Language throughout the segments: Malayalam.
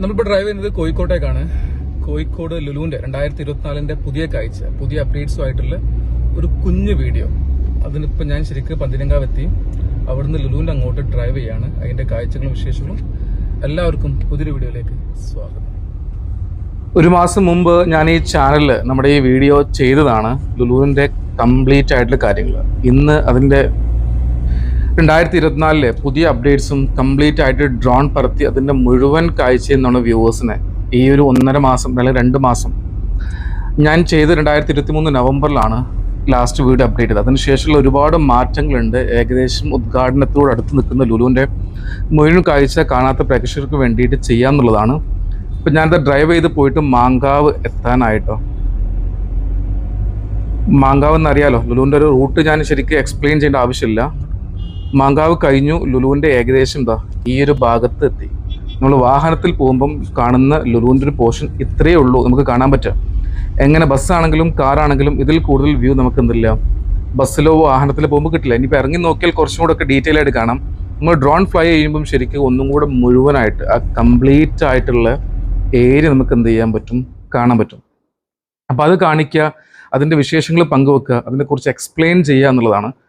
നമ്മളിപ്പോൾ ഡ്രൈവ് ചെയ്യുന്നത് കോഴിക്കോട്ടേക്കാണ്. കോഴിക്കോട് ലുലുവിന്റെ രണ്ടായിരത്തി ഇരുപത്തിനാലിന്റെ പുതിയ കാഴ്ച പുതിയ അപ്ഡേറ്റ്സും ആയിട്ടുള്ള ഒരു കുഞ്ഞു വീഡിയോ അതിനിപ്പോൾ ഞാൻ ശരിക്കും പന്തിരങ്കാവ് എത്തി അവിടുന്ന് ലുലുവിന്റെ അങ്ങോട്ട് ഡ്രൈവ് ചെയ്യാണ്. അതിന്റെ കാഴ്ചകളും വിശേഷങ്ങളും എല്ലാവർക്കും പുതിയൊരു വീഡിയോയിലേക്ക് സ്വാഗതം. ഒരു മാസം മുമ്പ് ഞാൻ ഈ ചാനലിൽ നമ്മുടെ ഈ വീഡിയോ ചെയ്തതാണ് ലുലുവിന്റെ കംപ്ലീറ്റ് ആയിട്ടുള്ള കാര്യങ്ങൾ ഇന്ന് അതിന്റെ രണ്ടായിരത്തി ഇരുപത്തിനാലിലെ പുതിയ അപ്ഡേറ്റ്സും കംപ്ലീറ്റ് ആയിട്ട് ഡ്രോൺ പറത്തി അതിന്റെ മുഴുവൻ കാഴ്ചയും നമ്മുടെ വ്യൂവേഴ്സിനെ ഈ ഒരു ഒന്നര മാസം അല്ലെങ്കിൽ രണ്ട് മാസം ഞാൻ ചെയ്ത് രണ്ടായിരത്തി ഇരുപത്തി മൂന്ന് നവംബറിലാണ് ലാസ്റ്റ് വീഡിയോ അപ്ഡേറ്റ് ചെയ്തത്. അതിനുശേഷമുള്ള ഒരുപാട് മാറ്റങ്ങളുണ്ട്. ഏകദേശം ഉദ്ഘാടനത്തോട് അടുത്ത് നിൽക്കുന്ന ലുലുവിന്റെ മുഴുവൻ കാഴ്ച കാണാത്ത പ്രേക്ഷകർക്ക് വേണ്ടിയിട്ട് ചെയ്യാമെന്നുള്ളതാണ് ഇപ്പം ഞാനത് ഡ്രൈവ് ചെയ്ത് പോയിട്ട് മാങ്കാവ് എത്താനായിട്ടോ. മാങ്കാവ് എന്നറിയാലോ ലുലുവിന്റെ ഒരു റൂട്ട് ഞാൻ ശരിക്കും എക്സ്പ്ലെയിൻ ചെയ്യേണ്ട ആവശ്യമില്ല. മാങ്കാവ് കഴിഞ്ഞു ലുലുവിന്റെ ഏകദേശം എന്താ ഈ ഒരു ഭാഗത്ത് എത്തി. നമ്മൾ വാഹനത്തിൽ പോകുമ്പം കാണുന്ന ലുലുവിന്റെ ഒരു പോർഷൻ ഇത്രയേ ഉള്ളൂ നമുക്ക് കാണാൻ പറ്റുക. എങ്ങനെ ബസ്സാണെങ്കിലും കാറാണെങ്കിലും ഇതിൽ കൂടുതൽ വ്യൂ നമുക്ക് എന്തില്ല. ബസ്സിലോ വാഹനത്തിലോ പോകുമ്പോൾ കിട്ടില്ല. ഇനിയിപ്പോൾ ഇറങ്ങി നോക്കിയാൽ കുറച്ചും കൂടെ ഒക്കെ ഡീറ്റെയിൽ ആയിട്ട് കാണാം. നമ്മൾ ഡ്രോൺ ഫ്ലൈ ചെയ്യുമ്പം ശരിക്കും ഒന്നും കൂടെ മുഴുവനായിട്ട് ആ കംപ്ലീറ്റ് ആയിട്ടുള്ള ഏരിയ നമുക്ക് എന്ത് ചെയ്യാൻ പറ്റും? കാണാൻ പറ്റും. അപ്പോൾ അത് കാണിക്കുക അതിന്റെ വിശേഷങ്ങൾ പങ്കുവെക്കുക അതിനെക്കുറിച്ച് എക്സ്പ്ലെയിൻ ചെയ്യുക എന്നുള്ളതാണ്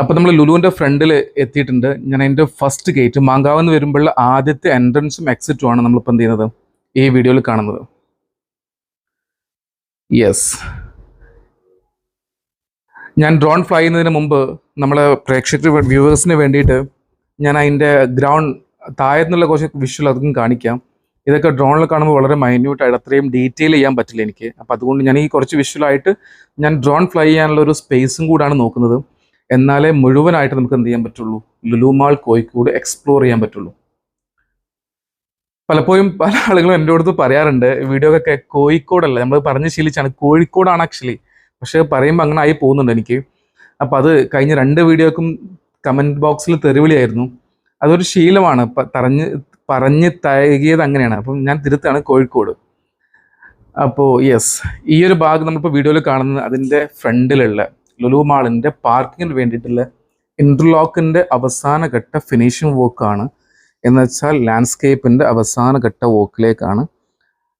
അപ്പോൾ നമ്മൾ ലുലുവിന്റെ ഫ്രണ്ടിൽ എത്തിയിട്ടുണ്ട്. ഞാൻ അതിന്റെ ഫസ്റ്റ് ഗേറ്റ് മാങ്കാവ് എന്ന് വരുമ്പോൾ ആദ്യത്തെ എൻട്രൻസും എക്സിറ്റും ആണ് നമ്മളിപ്പോൾ എന്ത് ചെയ്യുന്നത്? ഈ വീഡിയോയിൽ കാണുന്നത്. യെസ് ഞാൻ ഡ്രോൺ ഫ്ലൈ ചെയ്യുന്നതിന് മുമ്പ് നമ്മളെ പ്രേക്ഷകർ വ്യൂവേഴ്സിന് വേണ്ടിയിട്ട് ഞാൻ അതിന്റെ ഗ്രൗണ്ട് താഴെ നിന്നുള്ള കുറച്ച് വിഷ്വൽ അതും കാണിക്കാം. ഇതൊക്കെ ഡ്രോണിൽ കാണുമ്പോൾ വളരെ മൈന്യൂട്ടായിട്ട് അത്രയും ഡീറ്റെയിൽ ചെയ്യാൻ പറ്റില്ല എനിക്ക്. അപ്പോൾ അതുകൊണ്ട് ഞാൻ ഈ കുറച്ച് വിഷ്വലായിട്ട് ഞാൻ ഡ്രോൺ ഫ്ലൈ ചെയ്യാനുള്ള ഒരു സ്പേസും കൂടാണ് നോക്കുന്നത്. എന്നാലേ മുഴുവനായിട്ട് നമുക്ക് എന്ത് ചെയ്യാൻ പറ്റുള്ളൂ? ലുലുമാൾ കോഴിക്കോട് എക്സ്പ്ലോർ ചെയ്യാൻ പറ്റുള്ളൂ. പലപ്പോഴും പല ആളുകളും എന്റെ അടുത്ത് പറയാറുണ്ട് വീഡിയോ ഒക്കെ കോഴിക്കോടല്ല? നമ്മൾ പറഞ്ഞ് ശീലിച്ചാണ്. കോഴിക്കോടാണ് ആക്ച്വലി പക്ഷേ പറയുമ്പോൾ അങ്ങനെ ആയി പോകുന്നുണ്ട് എനിക്ക്. അപ്പോൾ അത് കഴിഞ്ഞ രണ്ട് വീഡിയോക്കും കമന്റ് ബോക്സിൽ തെറിവിളിയായിരുന്നു. അതൊരു ശീലമാണ്. തറഞ്ഞ് പറഞ്ഞ് പറഞ്ഞ് തയകിയത് അങ്ങനെയാണ്. അപ്പം ഞാൻ തിരുത്താണ് കോഴിക്കോട്. അപ്പോൾ യെസ് ഈ ഒരു ഭാഗം നമ്മളിപ്പോൾ വീഡിയോയിൽ കാണുന്നത് അതിന്റെ ഫ്രണ്ടിലുള്ള ലുലു മാളിന്റെ പാർക്കിങ്ങിന് വേണ്ടിയിട്ടുള്ള ഇന്റർലോക്കിന്റെ അവസാന ഘട്ട ഫിനിഷിംഗ് വർക്കാണ് എന്ന് വെച്ചാൽ ലാൻഡ്സ്കേപ്പിന്റെ അവസാന ഘട്ട വോക്കിലേക്കാണ്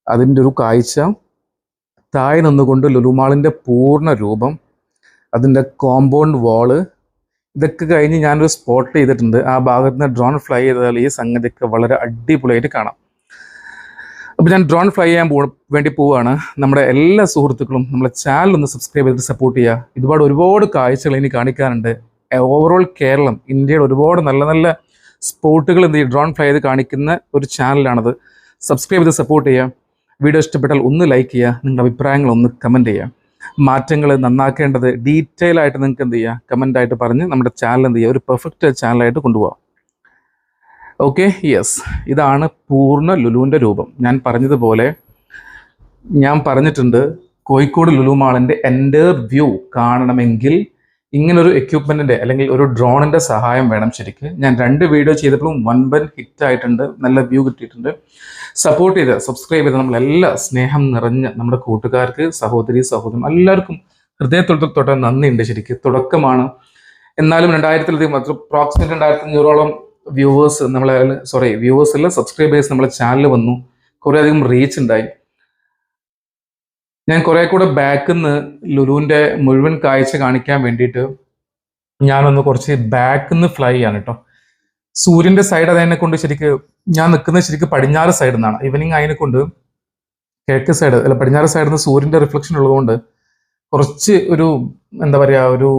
അതിന്റെ ഒരു കാഴ്ച താഴെ നിന്നുകൊണ്ട് ലുലുമാളിന്റെ പൂർണ രൂപം അതിന്റെ കോമ്പൗണ്ട് വാൾ ഇതൊക്കെ കഴിഞ്ഞ് ഞാനൊരു സ്പോട്ട് ചെയ്തിട്ടുണ്ട്. ആ ഭാഗത്ത് നിന്ന് ഡ്രോൺ ഫ്ലൈ ചെയ്താൽ ഈ സംഗതിയൊക്കെ വളരെ അടിപൊളിയായിട്ട് കാണാം. അപ്പോൾ ഞാൻ ഡ്രോൺ ഫ്ലൈ ചെയ്യാൻ പോ വേണ്ടി പോവുകയാണ് നമ്മുടെ എല്ലാ സുഹൃത്തുക്കളും നമ്മളെ ചാനൽ ഒന്ന് സബ്സ്ക്രൈബ് ചെയ്തിട്ട് സപ്പോർട്ട് ചെയ്യുക. ഒരുപാട് ഒരുപാട് കാഴ്ചകൾ ഇനി കാണിക്കാനുണ്ട്. ഓവറോൾ കേരളം ഇന്ത്യയുടെ ഒരുപാട് നല്ല നല്ല സ്പോട്ടുകൾ എന്ത് ഡ്രോൺ ഫ്ലൈ ചെയ്ത് കാണിക്കുന്ന ഒരു ചാനലാണത് സബ്സ്ക്രൈബ് ചെയ്ത് സപ്പോർട്ട് ചെയ്യുക. വീഡിയോ ഇഷ്ടപ്പെട്ടാൽ ഒന്ന് ലൈക്ക് ചെയ്യുക. നിങ്ങളുടെ അഭിപ്രായങ്ങൾ ഒന്ന് കമന്റ് ചെയ്യുക. മാറ്റങ്ങൾ നന്നാക്കേണ്ടത് ഡീറ്റെയിൽ ആയിട്ട് നിങ്ങൾക്ക് എന്ത് ചെയ്യുക? കമന്റായിട്ട് പറഞ്ഞ് നമ്മുടെ ചാനൽ എന്ത് ചെയ്യുക? ഒരു പെർഫെക്റ്റ് ചാനലായിട്ട് കൊണ്ടുപോകാം ഓക്കെ യെസ് ഇതാണ് പൂർണ ലുലുവിന്റെ രൂപം. ഞാൻ പറഞ്ഞതുപോലെ ഞാൻ പറഞ്ഞിട്ടുണ്ട് കോഴിക്കോട് ലുലു മാളിന്റെ എന്റെ വ്യൂ കാണണമെങ്കിൽ ഇങ്ങനൊരു എക്യുപ്മെന്റിന്റെ അല്ലെങ്കിൽ ഒരു ഡ്രോണിന്റെ സഹായം വേണം ശരിക്ക്. ഞാൻ രണ്ട് വീഡിയോ ചെയ്തപ്പോഴും വൻപൻ ഹിറ്റ് ആയിട്ടുണ്ട്. നല്ല വ്യൂ കിട്ടിയിട്ടുണ്ട്. സപ്പോർട്ട് ചെയ്ത് സബ്സ്ക്രൈബ് ചെയ്ത് നമ്മളെല്ലാ സ്നേഹം നിറഞ്ഞ നമ്മുടെ കൂട്ടുകാർക്ക് സഹോദരി സഹോദരൻ എല്ലാവർക്കും ഹൃദയത്തൊട്ട് തൊട്ട് നന്ദിയുണ്ട് ശരിക്ക്. തുടക്കമാണ്. എന്നാലും രണ്ടായിരത്തിലധികം അത്ര അപ്രോക്സിമേറ്റ് രണ്ടായിരത്തി അഞ്ഞൂറോളം വ്യൂവേഴ്സ് നമ്മളെ സോറി വ്യൂവേഴ്സ് അല്ല സബ്സ്ക്രൈബേഴ്സ് നമ്മളെ ചാനൽ വന്നു. കുറേ അധികം റീച്ച് ഉണ്ടായി. ഞാൻ കുറെ കൂടെ ബാക്കിൽ നിന്ന് ലുലുവിന്റെ മുഴുവൻ കാഴ്ച കാണിക്കാൻ വേണ്ടിയിട്ട് ഞാനൊന്ന് കുറച്ച് ബാക്കിൽ നിന്ന് ഫ്ലൈ ചെയ്യാണ് കേട്ടോ സൂര്യന്റെ സൈഡ് അതിനെ കൊണ്ട് ശരിക്ക് ഞാൻ നിൽക്കുന്നത് ശരിക്ക് പടിഞ്ഞാറ് സൈഡിൽ നിന്നാണ് ഈവനിങ് അതിനെ കൊണ്ട് കിഴക്ക് സൈഡ് അല്ല പടിഞ്ഞാറ് സൈഡിൽ നിന്ന് സൂര്യന്റെ റിഫ്ലക്ഷൻ ഉള്ളതുകൊണ്ട് കുറച്ച് ഒരു എന്താ പറയുക ഒരു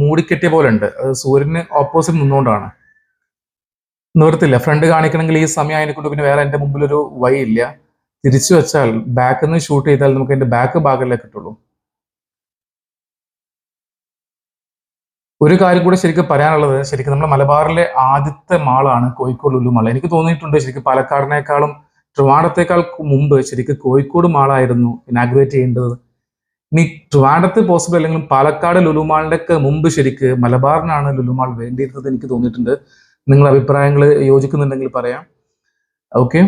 മൂടിക്കെട്ടിയ പോലെ ഉണ്ട്. അത് സൂര്യന് ഓപ്പോസിറ്റ് നിന്നുകൊണ്ടാണ്. നിവർത്തില്ല ഫ്രണ്ട് കാണിക്കണമെങ്കിൽ ഈ സമയം അതിനെ കൊണ്ട് പിന്നെ വേറെ എന്റെ മുമ്പിൽ ഒരു വഴി ഇല്ല. തിരിച്ചു വെച്ചാൽ ബാക്കിൽ നിന്ന് ഷൂട്ട് ചെയ്താൽ നമുക്ക് അതിന്റെ ബാക്ക് ഭാഗമല്ലേ കിട്ടുള്ളൂ. ഒരു കാര്യം കൂടെ ശരിക്കും പറയാനുള്ളത് ശരിക്കും നമ്മുടെ മലബാറിലെ ആദ്യത്തെ മാളാണ് കോഴിക്കോട് ലുലു മാൾ. എനിക്ക് തോന്നിയിട്ടുണ്ട് ശരിക്കും പാലക്കാടിനേക്കാളും ട്രിവാണ്ടത്തേക്കാൾ മുമ്പ് ശരിക്കും കോഴിക്കോട് മാളായിരുന്നു ഇനാഗ്രേറ്റ് ചെയ്യേണ്ടത്. ഇനി ട്രിവാണ്ടത്ത് പോസിബിൾ അല്ലെങ്കിലും പാലക്കാട് ലുലു മാളിന്റെ ഒക്കെ മുമ്പ് ശരിക്ക് മലബാറിനാണ് ലുലു മാൾ വേണ്ടിയിരുന്നത് എനിക്ക് തോന്നിയിട്ടുണ്ട്. നിങ്ങളുടെ അഭിപ്രായങ്ങൾ യോജിക്കുന്നുണ്ടെങ്കിൽ പറയാം. ഓക്കെ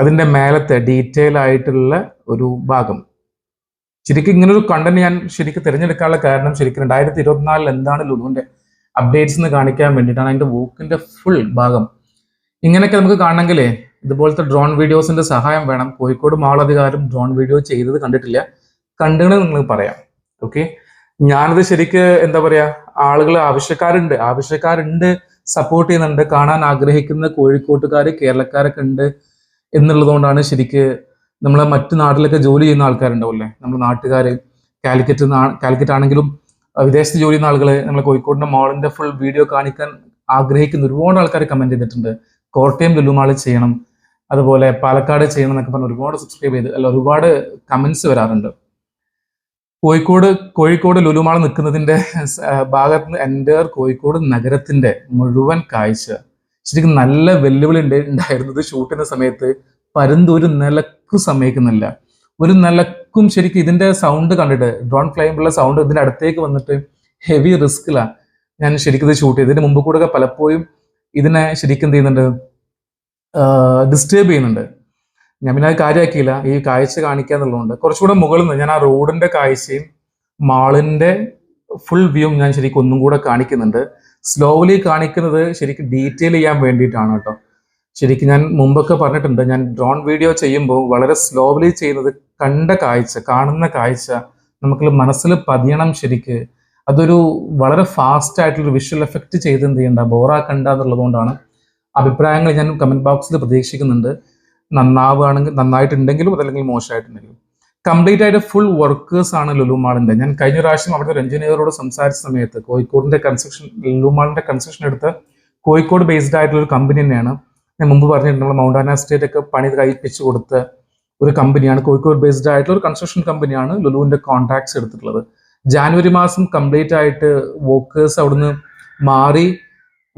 അതിന്റെ മേലത്തെ ഡീറ്റെയിൽ ആയിട്ടുള്ള ഒരു ഭാഗം. ശരിക്കും ഇങ്ങനൊരു കണ്ടന്റ് ഞാൻ ശരിക്കും തിരഞ്ഞെടുക്കാനുള്ള കാരണം ശരിക്കും രണ്ടായിരത്തി ഇരുപത്തിനാലിൽ എന്താണ് ലുലുവിന്റെ അപ്ഡേറ്റ്സ് എന്ന് കാണിക്കാൻ വേണ്ടിയിട്ടാണ് അതിന്റെ വോക്കിന്റെ ഫുൾ ഭാഗം. ഇങ്ങനെയൊക്കെ നമുക്ക് കാണണമെങ്കിലേ ഇതുപോലത്തെ ഡ്രോൺ വീഡിയോസിന്റെ സഹായം വേണം. കോഴിക്കോട് മാളധികാരം ഡ്രോൺ വീഡിയോ ചെയ്തത് കണ്ടിട്ടില്ല. കണ്ടെങ്കിൽ നിങ്ങൾ പറയാം. ഓക്കെ ഞാനത് ശരിക്ക് എന്താ പറയാ? ആളുകൾ ആവശ്യക്കാരുണ്ട്. ആവശ്യക്കാരുണ്ട് സപ്പോർട്ട് ചെയ്യുന്നുണ്ട് കാണാൻ ആഗ്രഹിക്കുന്ന കോഴിക്കോട്ടുകാർ കേരളക്കാരൊക്കെ ഉണ്ട് എന്നുള്ളതുകൊണ്ടാണ് ശരിക്ക് നമ്മളെ മറ്റു നാട്ടിലൊക്കെ ജോലി ചെയ്യുന്ന ആൾക്കാരുണ്ടാവില്ലേ നമ്മുടെ നാട്ടുകാർ കാലിക്കറ്റ് കാലിക്കറ്റ് ആണെങ്കിലും വിദേശത്ത് ജോലി ചെയ്യുന്ന ആളുകൾ നമ്മളെ കോഴിക്കോടിന്റെ മോളിന്റെ ഫുൾ വീഡിയോ കാണിക്കാൻ ആഗ്രഹിക്കുന്ന ഒരുപാട് ആൾക്കാർ കമന്റ് ചെയ്തിട്ടുണ്ട്. കോട്ടയം ലുലുമാൾ ചെയ്യണം അതുപോലെ പാലക്കാട് ചെയ്യണം എന്നൊക്കെ പറഞ്ഞ് ഒരുപാട് സബ്സ്ക്രൈബ് ചെയ്ത് അല്ല ഒരുപാട് കമന്റ്സ് വരാറുണ്ട്. കോഴിക്കോട് കോഴിക്കോട് ലുലുമാൾ നിൽക്കുന്നതിന്റെ ഭാഗത്ത് എന്റെ കോഴിക്കോട് നഗരത്തിന്റെ മുഴുവൻ കാഴ്ച. ശരിക്കും നല്ല വെല്ലുവിളി ഉണ്ട് ഉണ്ടായിരുന്നത് ഷൂട്ടിന്റെ സമയത്ത് പരുന്ത് ഒരു നിലക്കും സമ്മതിക്കുന്നില്ല. ഒരു നിലക്കും ശരിക്കും ഇതിന്റെ സൗണ്ട് കണ്ടിട്ട് ഡ്രോൺ ഫ്ലൈമുള്ള സൗണ്ട് ഇതിന്റെ അടുത്തേക്ക് വന്നിട്ട് ഹെവി റിസ്കിലാണ് ഞാൻ ശരിക്കും ഇത് ഷൂട്ട് ചെയ്ത്. മുമ്പ് കൂടെ പലപ്പോഴും ഇതിനെ ശരിക്കും എന്ത് ചെയ്യുന്നുണ്ട് ഡിസ്റ്റേബ് ചെയ്യുന്നുണ്ട്. ഞാൻ പിന്നെ അത് കാര്യമാക്കിയില്ല ഈ കാഴ്ച കാണിക്കുക എന്നുള്ളതുകൊണ്ട്. കുറച്ചുകൂടെ മുകളിൽ നിന്ന് ഞാൻ ആ റോഡിന്റെ കാഴ്ചയും മാളിന്റെ ഫുൾ വ്യൂവും ഞാൻ ശരിക്കും ഒന്നും കൂടെ കാണിക്കുന്നുണ്ട്. സ്ലോലി കാണിക്കുന്നത് ശരിക്കും ഡീറ്റെയിൽ ചെയ്യാൻ വേണ്ടിയിട്ടാണ് കേട്ടോ. ശരിക്കും ഞാൻ മുമ്പൊക്കെ പറഞ്ഞിട്ടുണ്ട് ഞാൻ ഡ്രോൺ വീഡിയോ ചെയ്യുമ്പോൾ വളരെ സ്ലോലി ചെയ്യുന്നത് കണ്ട കാഴ്ച കാണുന്ന കാഴ്ച നമുക്ക് മനസ്സിൽ പതിയണം ശരിക്ക്. അതൊരു വളരെ ഫാസ്റ്റ് ആയിട്ടുള്ള വിഷ്വൽ എഫക്റ്റ് ചെയ്ത് എന്ത് ചെയ്യണ്ട ബോറാക്കണ്ട എന്നുള്ളതുകൊണ്ടാണ് അഭിപ്രായങ്ങൾ ഞാൻ കമന്റ് ബോക്സിൽ പ്രതീക്ഷിക്കുന്നുണ്ട്. നന്നാവുകയാണെങ്കിൽ നന്നായിട്ടുണ്ടെങ്കിലും അതല്ലെങ്കിൽ മോശമായിട്ടുണ്ടെങ്കിലും. കംപ്ലീറ്റ് ആയിട്ട് ഫുൾ വർക്കേഴ്സ് ആണ് ലുലുമാളിന്റെ ഞാൻ കഴിഞ്ഞ പ്രാവശ്യം അവിടുത്തെ എഞ്ചിനീയറോട് സംസാരിച്ച സമയത്ത് കോഴിക്കോടിന്റെ കൺസ്ട്രക്ഷൻ ലുലുമാളിന്റെ കൺസ്ട്രക്ഷൻ എടുത്ത് കോഴിക്കോട് ബേസ്ഡ് ആയിട്ടുള്ള ഒരു കമ്പനി തന്നെയാണ്. ഞാൻ മുമ്പ് പറഞ്ഞിട്ടുണ്ട് മൗണ്ടാന സ്റ്റേറ്റ് ഒക്കെ പണി കഴിപ്പിച്ചു കൊടുത്ത ഒരു കമ്പനിയാണ് കോഴിക്കോട് ബേസ്ഡ് ആയിട്ടുള്ള ഒരു കൺസ്ട്രക്ഷൻ കമ്പനിയാണ് ലുലുവിന്റെ കോൺട്രാക്ട്സ് എടുത്തിട്ടുള്ളത്. ജാനുവരി മാസം കംപ്ലീറ്റ് ആയിട്ട് വർക്കേഴ്സ് അവിടുന്ന് മാറി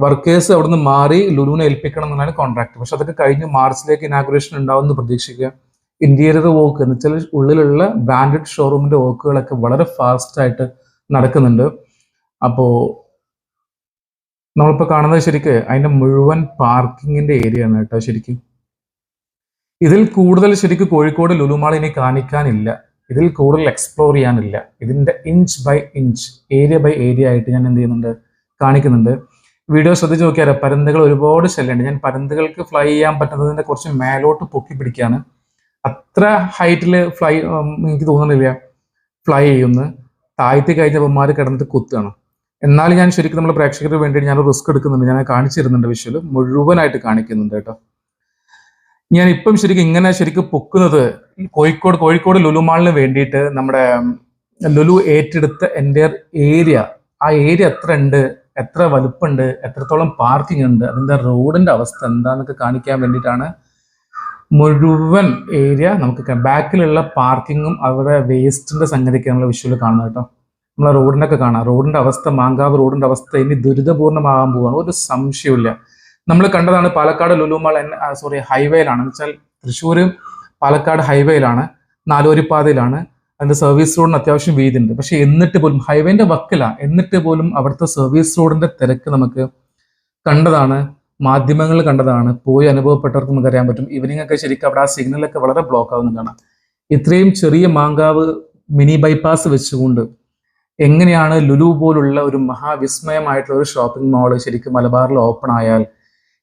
വർക്കേഴ്സ് അവിടുന്ന് മാറി ലുലുവിനെ ഏൽപ്പിക്കണം എന്നാണ് കോൺട്രാക്ട് പക്ഷെ അതൊക്കെ കഴിഞ്ഞ് മാർച്ചിലേക്ക് ഇനാഗുറേഷൻ ഉണ്ടാവുമെന്ന് പ്രതീക്ഷിക്കുക. ഇന്റീരിയർ വർക്ക് എന്ന് വെച്ചാൽ ഉള്ളിലുള്ള ബ്രാൻഡഡ് ഷോറൂമിന്റെ വർക്കുകളൊക്കെ വളരെ ഫാസ്റ്റ് ആയിട്ട് നടക്കുന്നുണ്ട്. അപ്പോൾ നമ്മളിപ്പോൾ കാണുന്നത് ശരിക്ക് അതിന്റെ മുഴുവൻ പാർക്കിങ്ങിന്റെ ഏരിയ ആണ് കേട്ടോ ശരിക്കും. ഇതിൽ കൂടുതൽ ശരിക്കും കോഴിക്കോട് ലുലുമാൾ ഇനി കാണിക്കാനില്ല. ഇതിൽ കൂടുതൽ എക്സ്പ്ലോർ ചെയ്യാനില്ല. ഇതിന്റെ inch by inch area by area ആയിട്ട് ഞാൻ എന്ത് ചെയ്യുന്നുണ്ട്? കാണിക്കുന്നുണ്ട്. വീഡിയോ ശ്രദ്ധിച്ച് നോക്കിയാൽ പരുന്തുകൾ ഒരുപാട് ശല്യമുണ്ട്. ഞാൻ പരുന്തുകൾക്ക് ഫ്ലൈ ചെയ്യാൻ പറ്റുന്നതിന്റെ കുറച്ച് മേലോട്ട് പൊക്കി പിടിക്കുകയാണ്. അത്ര ഹൈറ്റിൽ ഫ്ലൈ എനിക്ക് തോന്നുന്നില്ല ഫ്ലൈ ചെയ്യുന്നു. താഴ്ത്തി കഴിഞ്ഞപ്പന്മാർ കിടന്നിട്ട് കുത്തുകയാണ്. എന്നാൽ ഞാൻ ശരിക്കും നമ്മൾ പ്രേക്ഷകർക്ക് വേണ്ടിയിട്ട് ഞാൻ റിസ്ക് എടുക്കുന്നുണ്ട്. ഞാൻ കാണിച്ചു തരുന്നുണ്ട് വിഷ്വൽ മുഴുവനായിട്ട് കാണിക്കുന്നുണ്ട് കേട്ടോ. ഞാൻ ഇപ്പം ശരിക്കും ഇങ്ങനെ ശരിക്കും പൊക്കുന്നത് കോഴിക്കോട് കോഴിക്കോട് ലുലുമാളിന് വേണ്ടിയിട്ട് നമ്മുടെ ലുലു ഏറ്റെടുത്ത എന്റെ ഏരിയ. ആ ഏരിയ എത്ര ഉണ്ട്? എത്ര വലുപ്പുണ്ട് എത്രത്തോളം പാർക്കിംഗ് ഉണ്ട് അതിന്റെ റോഡിന്റെ അവസ്ഥ എന്താണെന്നൊക്കെ കാണിക്കാൻ വേണ്ടിയിട്ടാണ് മുഴുവൻ ഏരിയ നമുക്ക് ബാക്കിലുള്ള പാർക്കിങ്ങും അവരുടെ വേസ്റ്റിന്റെ സംഗതിയൊക്കെ നമ്മൾ വിഷ്വൽ കാണുന്നത് കേട്ടോ. നമ്മൾ റോഡിനൊക്കെ കാണാം. റോഡിന്റെ അവസ്ഥ മാങ്കാവ് റോഡിന്റെ അവസ്ഥ ഇനി ദുരിതപൂർണമാകാൻ പോവുകയാണ് ഒരു സംശയമില്ല നമ്മൾ കണ്ടതാണ് പാലക്കാട് ലുലുമാൾ സോറി ഹൈവേയിലാണ് എന്ന് വെച്ചാൽ തൃശ്ശൂർ പാലക്കാട് ഹൈവേയിലാണ് നാലുവരിപ്പാതയിലാണ് അതിന്റെ സർവീസ് റോഡിന് അത്യാവശ്യം വീതി ഉണ്ട് പക്ഷെ എന്നിട്ട് പോലും ഹൈവേന്റെ വക്കില എന്നിട്ട് പോലും അവിടുത്തെ സർവീസ് റോഡിന്റെ തിരക്ക് നമുക്ക് കണ്ടതാണ് മാധ്യമങ്ങൾ കണ്ടതാണ് പോയി അനുഭവപ്പെട്ടവർക്ക് നമുക്ക് അറിയാൻ പറ്റും. ഈവനിങ് ഒക്കെ ശരിക്കും അവിടെ ആ സിഗ്നലൊക്കെ വളരെ ബ്ലോക്ക് ആവുന്നതാണ് ഇത്രയും ചെറിയ മാങ്കാവ് മിനി ബൈപ്പാസ് വെച്ചുകൊണ്ട് എങ്ങനെയാണ് ലുലു പോലുള്ള ഒരു മഹാവിസ്മയമായിട്ടുള്ള ഒരു ഷോപ്പിംഗ് മാൾ ശരിക്കും മലബാറിൽ ഓപ്പൺ ആയാൽ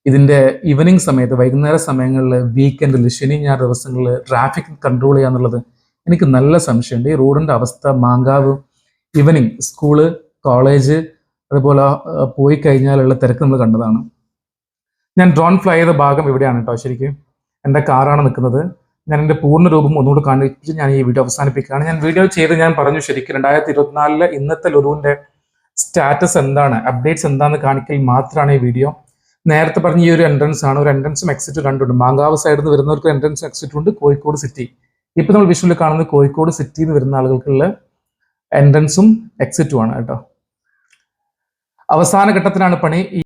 ഇതിന്റെ ഈവനിങ് സമയത്ത് വൈകുന്നേര സമയങ്ങളിൽ വീക്കെൻഡിൽ ശനി ഞായർ ദിവസങ്ങളിൽ ട്രാഫിക് കൺട്രോൾ ചെയ്യുക എന്നുള്ളത് എനിക്ക് നല്ല സംശയമുണ്ട്. ഈ റോഡിന്റെ അവസ്ഥ മാങ്കാവ് ഈവനിങ് സ്കൂൾ കോളേജ് അതുപോലെ പോയി കഴിഞ്ഞാലുള്ള തിരക്ക് നമ്മൾ കണ്ടതാണ്. ഞാൻ ഡ്രോൺ ഫ്ലൈ ചെയ്ത ഭാഗം ഇവിടെയാണ് കേട്ടോ ശരിക്കും. എന്റെ കാറാണ് നിൽക്കുന്നത്. ഞാൻ എന്റെ പൂർണ രൂപം ഒന്നുകൂടി കാണിച്ച് ഞാൻ ഈ വീഡിയോ അവസാനിപ്പിക്കുകയാണ്. ഞാൻ വീഡിയോ ചെയ്ത് ഞാൻ പറഞ്ഞു ശരിക്കും രണ്ടായിരത്തി ഇരുപത്തിനാലിലെ ഇന്നത്തെ ലുലുവിന്റെ സ്റ്റാറ്റസ് എന്താണ് അപ്ഡേറ്റ്സ് എന്താണെന്ന് കാണിക്കൽ മാത്രമാണ് ഈ വീഡിയോ. നേരത്തെ പറഞ്ഞ ഈ ഒരു എൻട്രൻസ് ആണ്. ഒരു എൻട്രൻസും എക്സിറ്റും രണ്ടുണ്ട്. മാങ്കാവ് സൈഡിൽ നിന്ന് വരുന്നവർക്ക് എൻട്രൻസും എക്സിറ്റും ഉണ്ട് കോഴിക്കോട് സിറ്റി ഇപ്പൊ നമ്മൾ വിഷ്വലിൽ കാണുന്നത് കോഴിക്കോട് സിറ്റിയിൽ നിന്ന് വരുന്ന ആളുകൾക്കുള്ള എൻട്രൻസും എക്സിറ്റുമാണ് കേട്ടോ. അവസാന ഘട്ടത്തിലാണ് പണി.